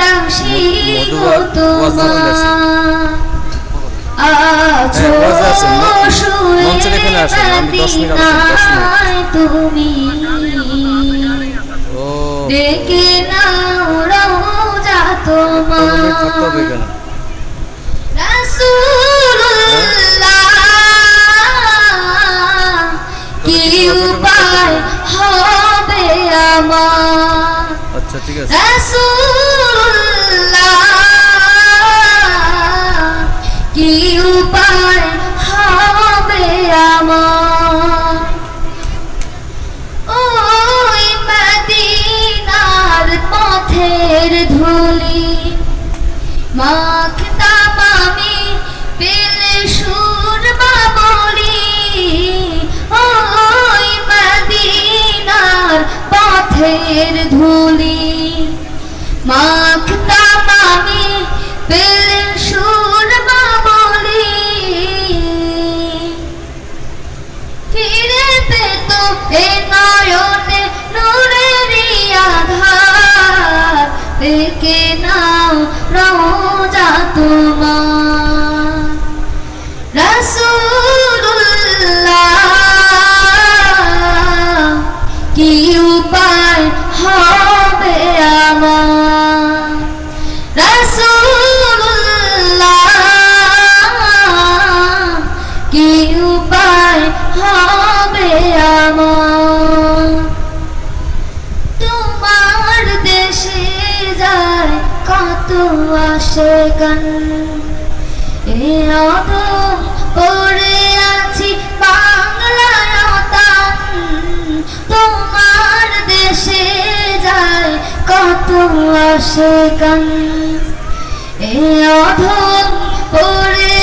রাশি গো আছো হ্যাঁ, আছে। শুয়ে তুমি ডেকে নাও থাকতে হবে তোমার। ঠিক আছে। পথের ধুলি মাখতাম আমি পেলে সুর বাবলি। ফিরে পেত এ নয়নে নূরের আধার। দেখে নাও রোজা তোমার উপায় হবে আমার। তোমার দেশে যায় কত আসে গান। এ অদম পড়ে আছি তোমার দেশে যায় কত আসে গান। এ অধম পড়ে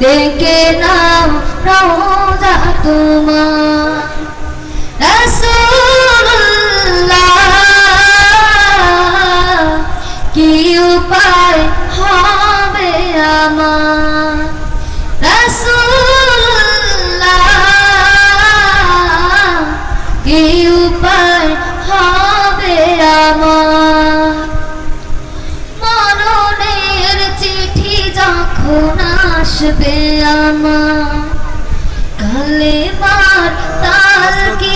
দেখে নাও রোজা তোমার আসবে আমার কালে মার তার কি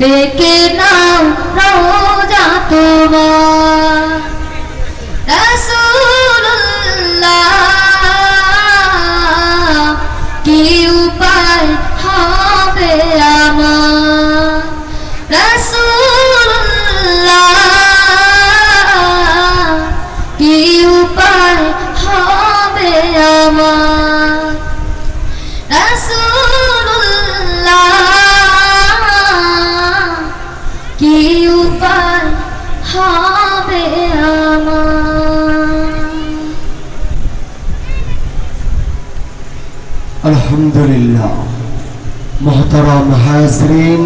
ডেকে الحمد لله. محترم حاضرين